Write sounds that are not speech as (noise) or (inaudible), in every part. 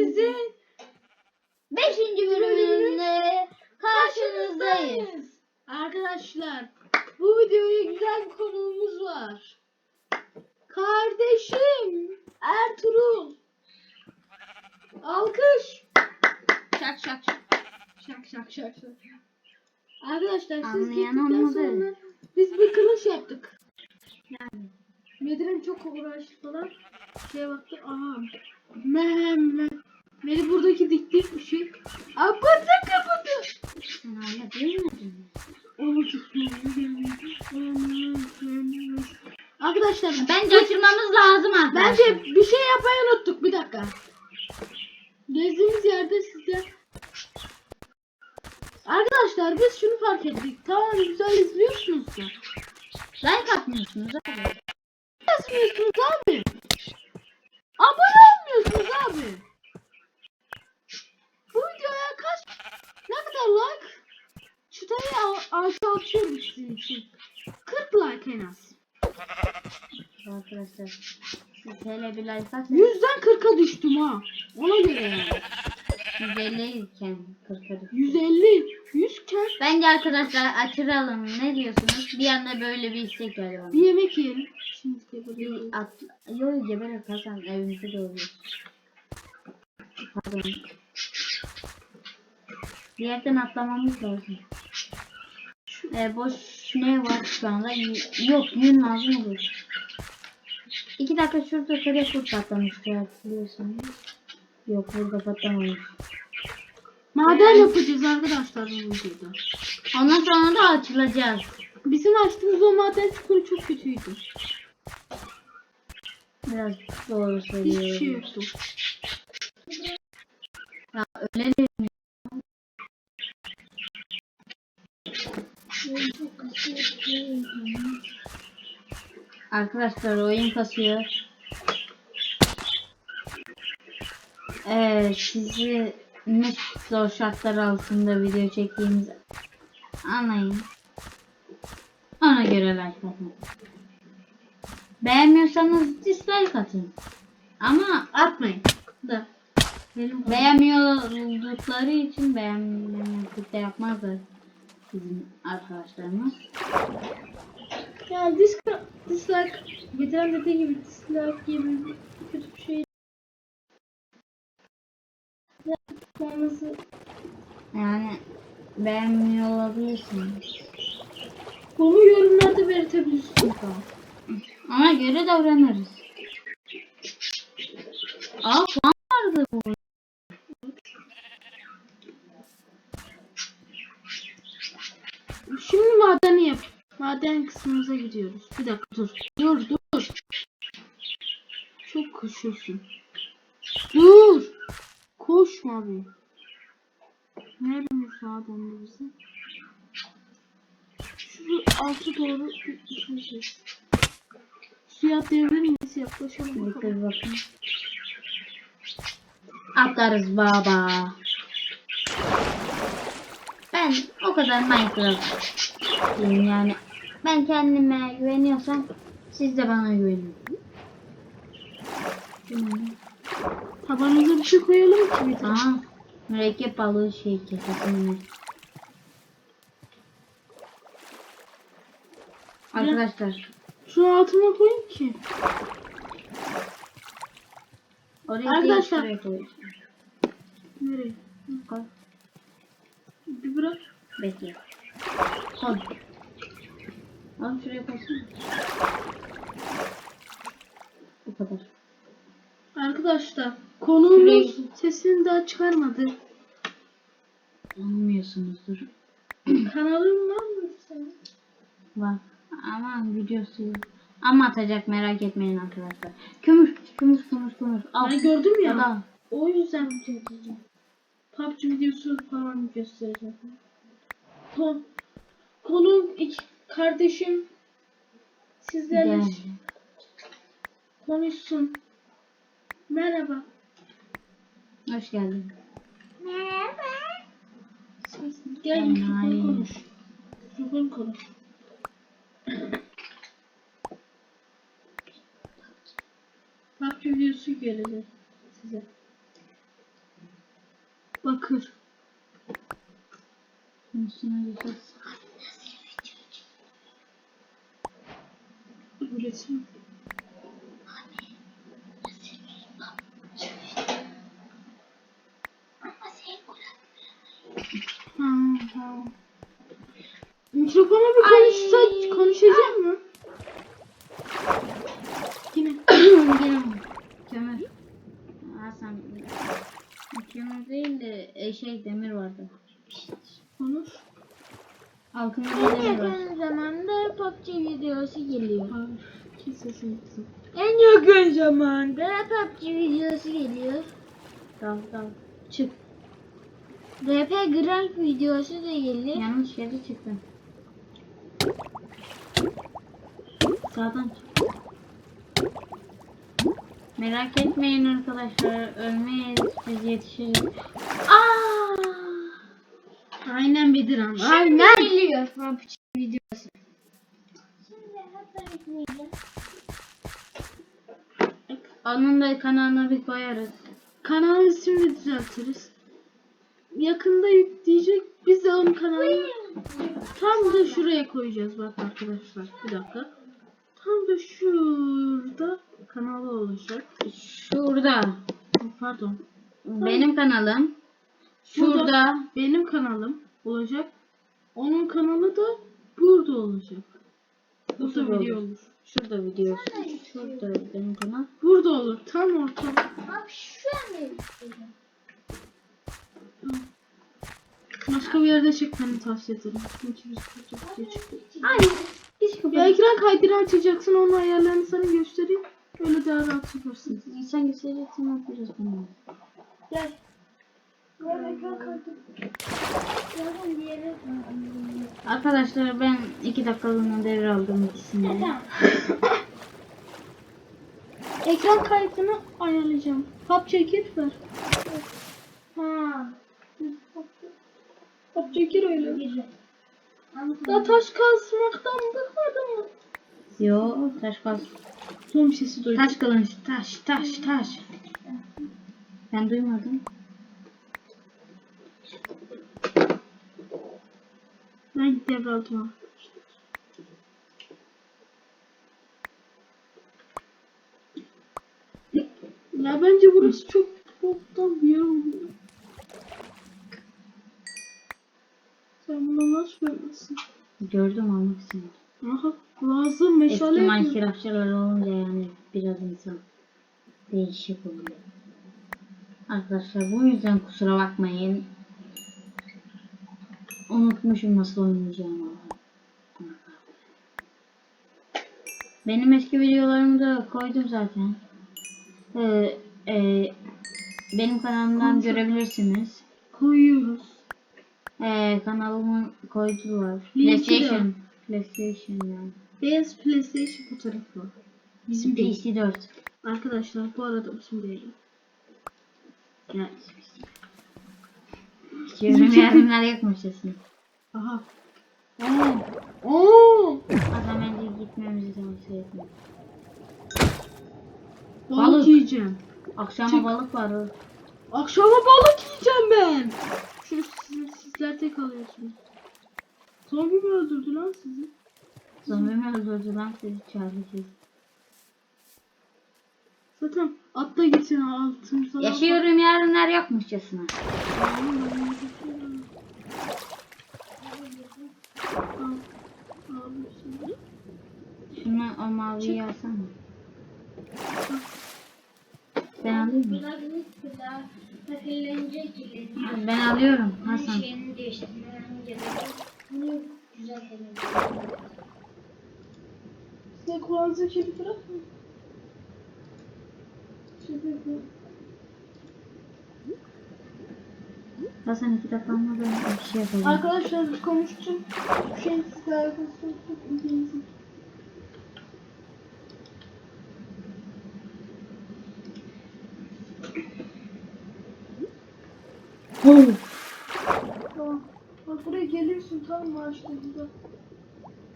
serimizin 5. bölümünde karşınızdayız. Arkadaşlar bu videoya güzel bir konuğumuz var. Kardeşim Ertuğrul. Alkış. Şak şak. Şak şak şak şak. Arkadaşlar siz gittikten sonra biz bir kılıç yaptık. Yani Medren çok uğraştı falan. Şeye baktı aha. Mehmet. Beni buradaki diktik bir şey. Kapattı kapattı. Sen hala duymadın mı? Arkadaşlar Bence açılmamız lazım arkadaşlar. bence bir şey yapmayı unuttuk bir dakika. Gezdiğimiz yerde size Arkadaşlar biz şunu fark ettik. Tamam güzel izliyorsunuz da. Like atmıyorsunuz abi. Yazmıyorsunuz abi. Abone olmuyorsunuz abi. Bu videoya kaç ne kadar like? Çıtayı a- aşağı atıyorum sizin için. 40 like en az. Arkadaşlar siz hele bir like atın. 100'den 40'a düştüm ha. Ona göre yani. 150 iken 40'a 150, 100 iken Bence arkadaşlar açıralım. Ne diyorsunuz? Bir anda böyle bir istek geldi bana. bir yemek yiyelim. Şimdi böyle- At, yok Cebel Hasan evimize doğru. Pardon. Bir yerden atlamamız lazım. Ee, boş ne var şu anda? Y- Yok yün lazım olur. İki dakika şurada telefon patlamıştı hatırlıyorsanız. Yok burada patlamamış. Maden yapacağız arkadaşlar bu videoda. Ondan sonra da açılacağız. Bizim açtığımız o maden çukuru çok kötüydü. Biraz doğru Hiçbir şey söylüyorum. yoktu. Ya öyle değil Arkadaşlar oyun kasıyor. Ee, sizi ne zor şartlar altında video çektiğimizi anlayın. Ona göre like atın. Beğenmiyorsanız dislike atın. Ama Atmayın. da Benim beğenmiyordukları için beğenmiyorduk da yapmazlar bizim arkadaşlarımız. Yani dislike, dislike, geçen dediği gibi dislike gibi kötü bir şey. Yapmanızı Yani beğenmiyor olabilirsiniz. bunu yorumlarda belirtebilirsiniz. Tamam. Ona göre davranırız. Aa puan vardı bu. Şimdi madeni yap. Maden kısmımıza gidiyoruz. Bir dakika dur. Dur dur. Çok koşuyorsun. Dur. Koşma abi. Neremiz madende bizi? Şu altı doğru gitmeyeceğiz. Suya atlayabilir miyiz? Yaklaşalım. Bakın bakın. Atlarız baba. Ben o kadar Minecraft diyeyim yani. Ben kendime güveniyorsam siz de bana güvenin. Tabanımıza bir şey koyalım ki bir tane. Aha. Mürekkep balığı şey kesesim. Arkadaşlar Şunu altına koyayım ki. oraya Arkadaşlar. Nereye? Koy. Bir bırak. Bekle. Koy. Al şuraya koysana. Bu kadar. Arkadaşlar konuğumuz Şuraya- sesini daha çıkarmadı. Anlamıyorsunuzdur. Kanalın var mı senin? Var. Ama videosu yok. Ama atacak merak etmeyin arkadaşlar. Kömür, kömür, kömür, kömür. Al. Ben gördüm ya. Al. O yüzden video izleyeceğim. PUBG videosu falan göstereceğim. Kon konuğum iki kardeşim sizlerle Gel. konuşsun. Merhaba. Hoş geldin. Gel mikrofonu Ay. konuş. Mikrofonu konuş. PUBG videosu gelecek size. Kır. Üstüne güzel. Üretim. Ha, ha. Mikrofona bir konuşsa konuşacak mı? Yine. Gene kömür. Hasan. Kömür değil de e, şey demir vardı. Konuş. Altında da demir var. yakın zamanda PUBG videosu geliyor. Kes sesini. En yakın zamanda PUBG videosu geliyor. Dal dal. Çık. RP Grand videosu da geliyor. Yanlış yere çıktım. Sağdan çık. Merak etmeyin arkadaşlar. Ölmeyiz. Biz yetişiriz. Aa! Aynen Bediran. Aynen. Geliyor PUBG videosu. Şimdi hatta bitmeyeceğim. Onun da kanalına bir koyarız. Kanal ismini düzeltiriz. Yakında yükleyecek. Biz de onun kanalını tam da şuraya koyacağız bak arkadaşlar. Bir dakika. Tam da şurada kanalı olacak. Şurada. Pardon. Benim kanalım. Şurada. Benim kanalım olacak. Onun kanalı da burada olacak. Burada Şurada video olur. olur. Şurada video. Şurada benim kanal. Burada olur. Tam ortada. Bak şu an. Başka bir yerde çekmeni tavsiye ederim. Çünkü biz burada çekiyoruz. Hayır. Hiç Ya ekran kaydını açacaksın. Onun ayarlarını sana göstereyim. Öyle daha rahat yaparsın. Sen göstereceksin ne yapacağız bunu? Gel. Ekran kaydı. Zaten bir yere Arkadaşlar ben iki dakikalığına devraldım ikisini. Ekran kaydını ayarlayacağım. Hap çekir ver. Ha. Hap çekir öyle. Ya taş kazmaktan bıkmadın mı? Yo taş kaz. Son bir sesi duydum. Taş kılınç taş taş taş. Ben duymadım. Ben devraldım. Ya bence burası çok boktan bir yer oluyor. Sen bunu nasıl görmezsin? Gördüm almak istedim. Aha lazım meşale Eski. Minecraftçılar olunca yani biraz insan değişik oluyor. Arkadaşlar bu yüzden kusura bakmayın. Unutmuşum nasıl oynayacağımı. Benim eski videolarımı da koydum zaten. Ee, e, benim kanalımdan Konuşalım. görebilirsiniz. Koyuyoruz. Ee, kanalımı koydular. PlayStation. PlayStation yani. Beyaz PlayStation fotoğrafı. Bizim değil. PS4. Arkadaşlar bu arada bizim değil. Evet. Yorum yardımlar yapmışsın. Aha. Oo. Oo. Adam bence gitmemizi tavsiye etmiyor. Balık, Balık. yiyeceğim. Akşama Çık. balık var. Akşama balık yiyeceğim ben. Şu siz, sizler tek alıyorsunuz. Zombi mi öldürdü lan sizi? Zombi mi öldürdü lan sizi çağıracağız. Zaten atla gitsin altımıza. Yaşıyorum yarınlar yokmuşçasına. Şunu o maviyi alsana. Ben alayım mı? Ben alıyorum Hasan. Bunu güzel temizleyelim. Size kulağınıza kedi bırakma. Şöyle Hasan iki dakika olmadan bir şey yapalım. Arkadaşlar konuştum. Bir şey sizle arkadaşlar çok ilgilenirim. Tamam. Geliyorsun tamam mı işte burada.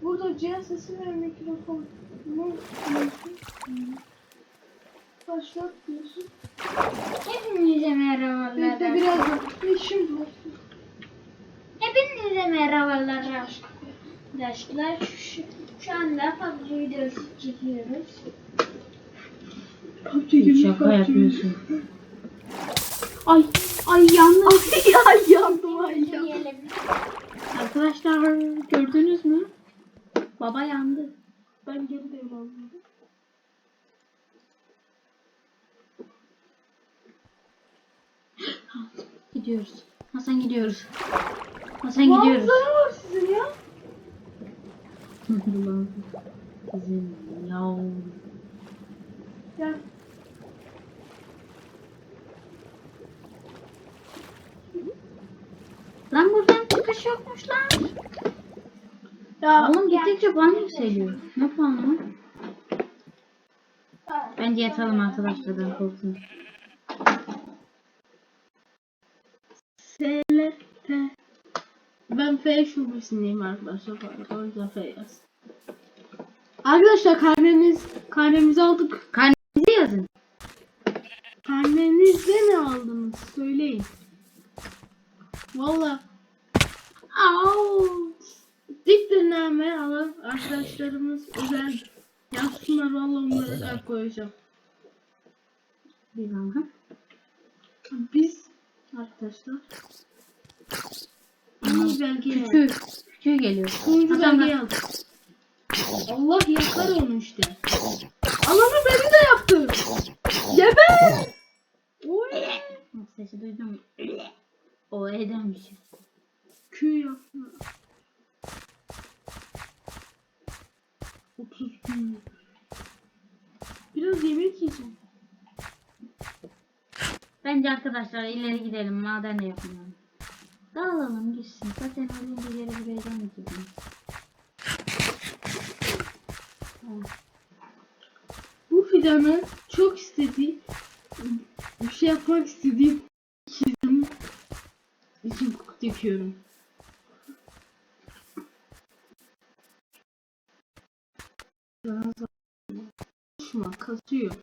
Burada cihaz sesi ve mikrofon. Ne yapıyorsun? Başlat diyorsun. Hepinize Bekle merhabalar. birazdan. İşim var. Hepinize merhabalar arkadaşlar. Şu, şu anda PUBG videosu çekiyoruz. Şaka yapıyorsun. Ay ay yandım. Ay ay yandım ay yandım. Arkadaşlar gördünüz mü? Baba yandı. Ben geri devraldım. Gidiyoruz. Hasan gidiyoruz. Hasan gidiyoruz. Manzara var sizin ya. Ulan Kızım ya. Gel. Lan çıkış yokmuş lan. Ya Oğlum gittikçe puan yükseliyor. Ne puanı lan? Bence yatalım arkadaşlar ben korktum. SLT. Ben F şubesindeyim arkadaşlar. O yüzden F yaz. Arkadaşlar karnemiz karnemizi aldık. Karnenizi yazın. Karnenizde ne aldınız? Söyleyin. Valla. Au. Dik dinlenme alan arkadaşlarımız özel yazsınlar valla onları da koyacağım. Bir dakika. Biz arkadaşlar Hangi belgeyi aldık? Küçüğü. Küçüğü geliyor. Turuncu Hasan belgeyi bak. aldık. Allah yakar onu işte. Alanı beni de yaptı. Geber. Oy. Sesi duydum. O edenmiş. Köy yaptı. 30 bin. Biraz yemek yiyeceğim. Bence arkadaşlar ileri gidelim. Maden de yapmayalım. Dağılalım gitsin. Zaten ölünce geri buraya dönmeyeceğiz. Bu fidanı çok istediği bir şey yapmak istediğim çizim için dikiyorum. Konuşma, kasıyor.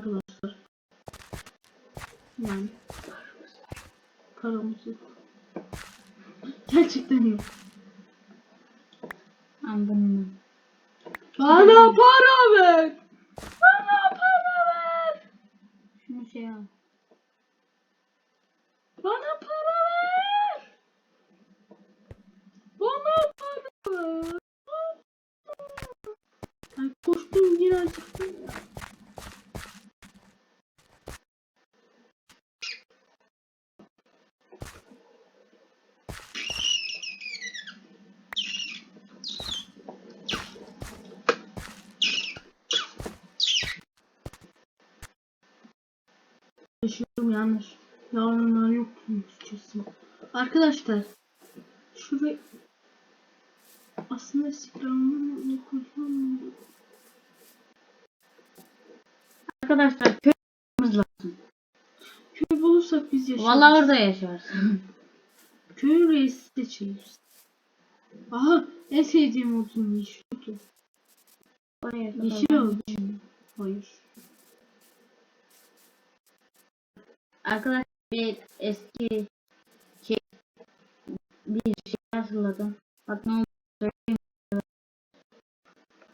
Arkadaşlar. Yani. Paramız yok. Gerçekten yok. Anladım. Bana para ver. Bana para ver. Şunu şey al. Bana para ver. Bana para ver. Ay koştum yine acıktım. Yaşıyorum yanlış. Yarınlar yok kesin. Arkadaşlar şuraya aslında Instagram'ı koysam Arkadaşlar köyümüz lazım. köy bulursak biz yaşarız. Vallahi orada yaşarız. (laughs) Köyün reisi seçiyoruz. Aha en sevdiğim odun yeşil kadar Yeşil oldu. Hayır. Arkadaşlar bir eski şey bir şey hatırladım. Bak ne oldu söyleyeyim.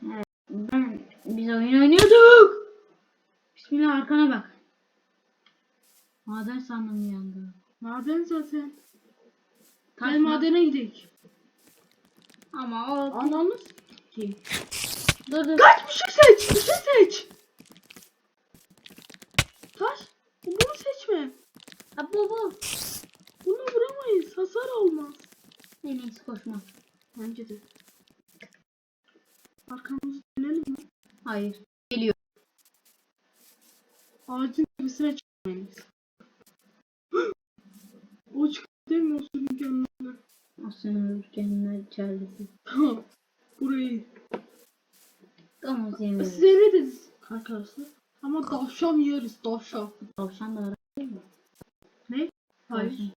Evet, ben biz oyun oynuyorduk. Arkana bak. Maden sandım bir anda. Maden zaten. Taş Gel madene gidelim. Ama o Ananı s**eyim. dur dur. Kaç bir şey seç. Bir şey seç. Taş. Bunu seçme. Ha, bu bu. Bunu vuramayız. Hasar olmaz. En iyisi koşma. Bence de. Arkamızı dönelim mi? Hayır. Geliyor. Ağacın tepesine çıkmayız. o çıkıyor değil mi o sürüngenlerle? Aslında ülkenin içerisi. Burayı. Arkadaşlar? Ama tavşan yeriz tavşan. Tavşan da var.